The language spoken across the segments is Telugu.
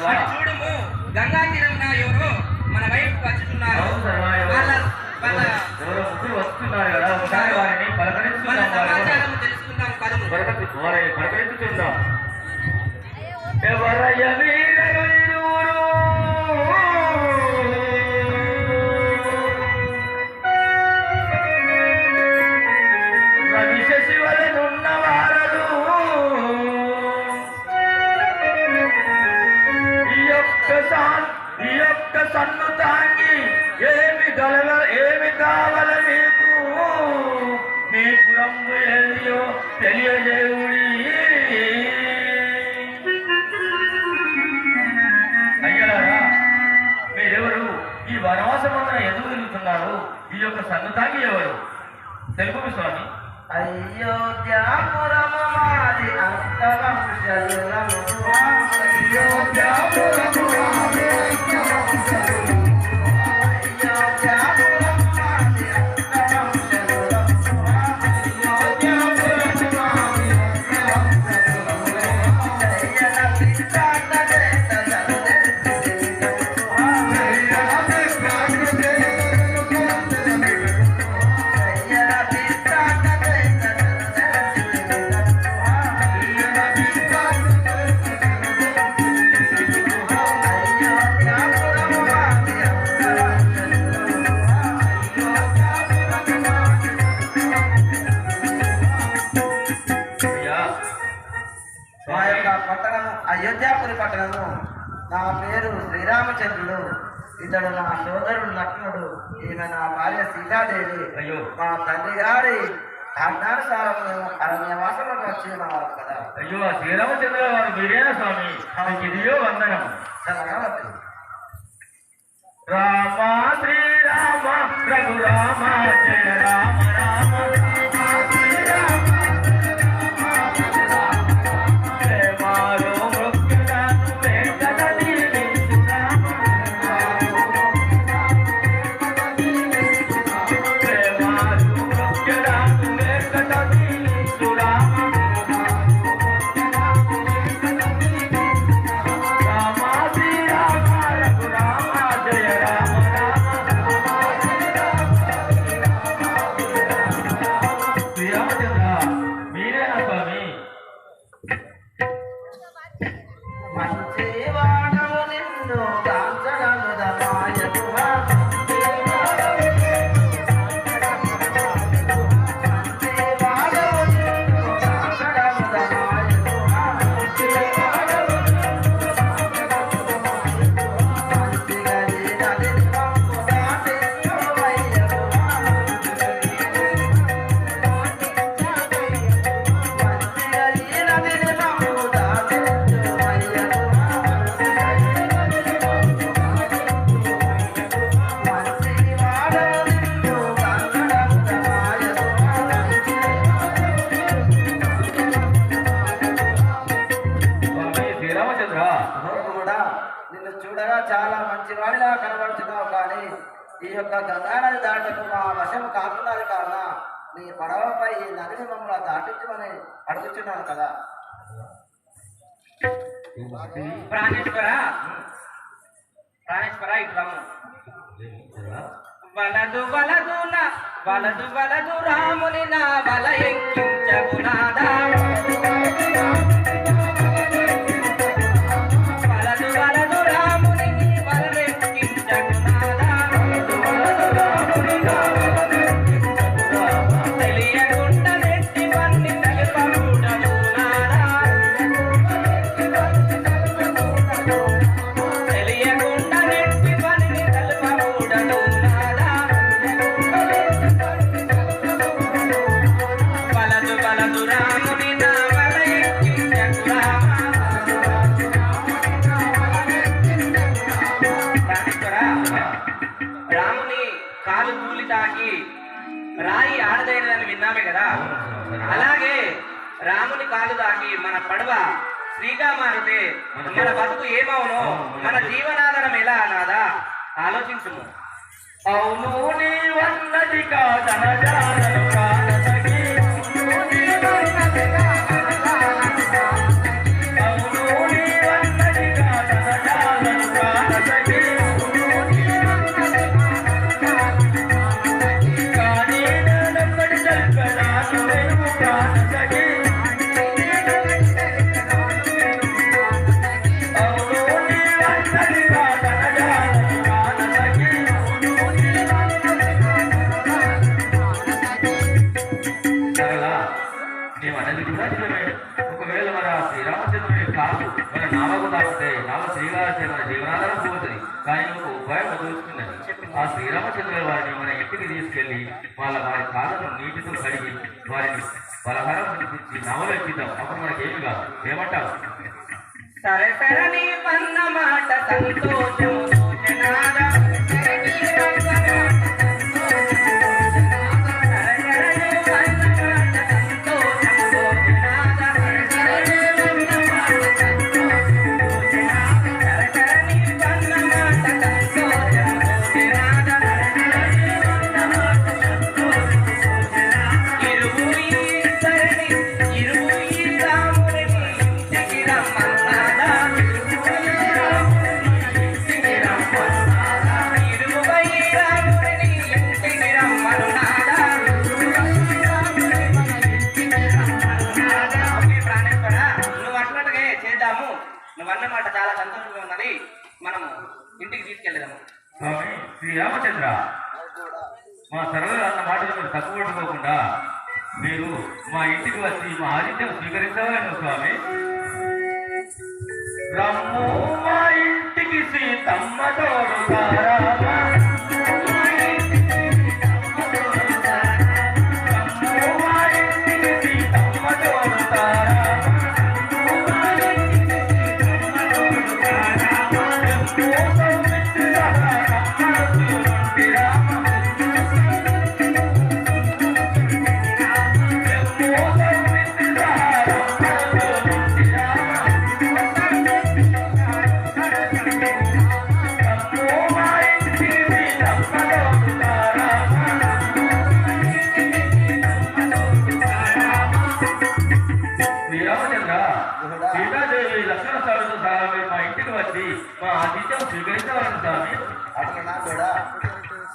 Wow. ఏమి గలవ ఏమి కావల నీకు? మీ పురంబు ఏదియో తెలియజేవుడి అయ్యారా మీరెవరు? ఈ వనవాసమందున ఎందుకు తిరుగుతున్నారు? ఈ యొక్క సంగతాకి ఎవరు? తెలుపు స్వామి. అయోధ్యాపురము మాది అష్టవంశలులము అయోధ్యాపురము మాది అయోధ్యాపురము అయోధ్యాపురి పట్టణము. నా పేరు శ్రీరామచంద్రుడు. ఇతడు నా సోదరుడు లక్ష్మణుడు. ఈమె నా భార్య సీతాదేవి. అయ్యో. మా తండ్రి గారి ఆజ్ఞానుసారము అరణ్యవాసంలోకి వచ్చి ఉన్నారు కదా. అయ్యో శ్రీరామచంద్ర వారు మీరేనా స్వామి? ఇదియో వందనం. రామ శ్రీరామ రఘురామ జయ రామ రామ. నిన్ను చాలా మంచి మంచివాడిలా కనబడుతున్నావు కానీ ఈ యొక్క గంగానది దాటకు మా వశం కాకున్నది కావున నీ పడవపై ఈ నదిని మమ్మల్ని దాటించమని అడుగుతున్నాను కదా. ప్రాణేశ్వర? ప్రాణేశ్వర ఇట్లాము వలదు వలదు వలదు వలదు రాముని నా వల ఎక్కించగు కూలి రాయి ఆడదైనదని విన్నామే కదా? అలాగే రాముని కాలు దాకి మన పడవ శ్రీగా మారితే మన బతుకు ఏమవునో మన జీవనాధారం ఎలా అనాదా? ఆలోచించుము. అవును నీ వన్నది కాదనజానను శ్రీరామచంద్రుని యొక్క మన నామకు తాకితే నామ శ్రీరామచంద్ర జీవనాధారం పోతుంది. కానీ ఒక ఉపాయం వదులుతున్నది ఆ శ్రీరామచంద్రుల వారిని మన ఇంటికి తీసుకెళ్ళి వాళ్ళ వారి కాళ్ళను నీటితో కడిగి వారిని పలహారం తినిపించి నవలు ఎక్కిద్దాం. అప్పుడు మనకి ఏమి కాదు. ఏమంటావు? సరే సరే నీ పన్న మాట సంతోషము. నువ్వు చాలా సంతోషంగా ఉన్నది. మనము ఇంటికి తీసుకెళ్దాము స్వామి శ్రీ రామచంద్ర మా సర్వలు అన్న మాటలు మీరు తప్పు పట్టుకోకుండా మీరు మా ఇంటికి వచ్చి మా ఆతిథ్యం స్వీకరించవాలను స్వామి? రమ్ము మా ఇంటికి సీతమ్మ తోడుతారా? మా ఆతిథ్యం స్వీకరించవాలని స్వామి అట్లా కూడా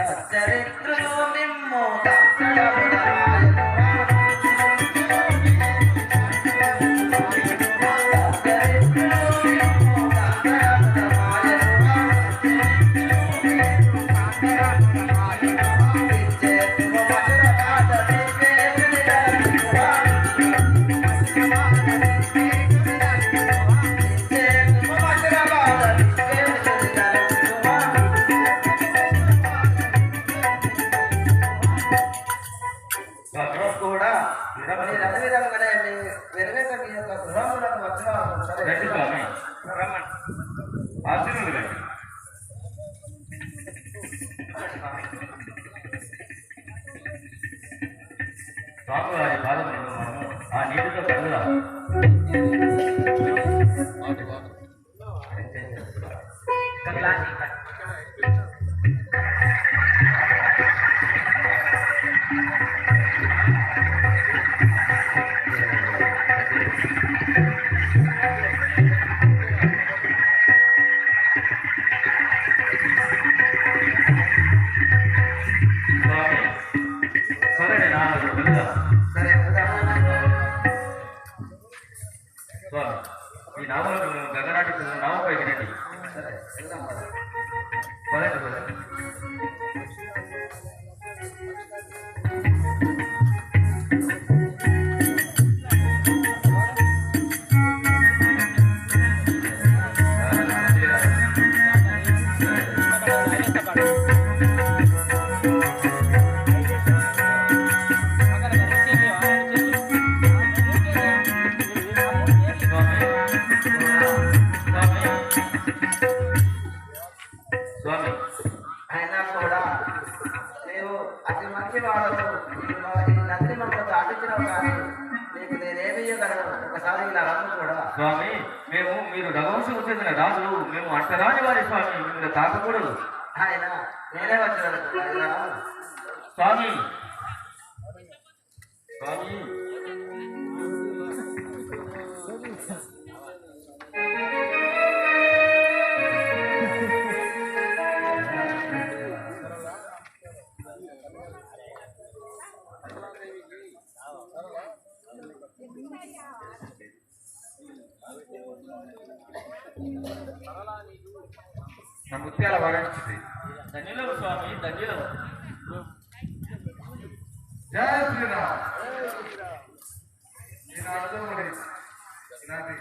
సచ్చరిత్రులు మీ అదే విధంగానే మీ మీ యొక్క గృహములకు వచ్చిన వారు సరే. మనము ఆ నీటితో కడుగుదాం ఒకసారి ఇలా రమ్ము కూడా స్వామి మేము మీరు రఘువంశకు చెందిన రాజులు మేము అంటరాని వారి స్వామి మిమ్మల్ని తాకకూడదు ఆయన నేనే వచ్చాను. స్వామి స్వామి ముత్యాల వరించింది ధన్యులము స్వామి ధన్యులము జయ శ్రీరామ్. ఈనాడు ఈనాటి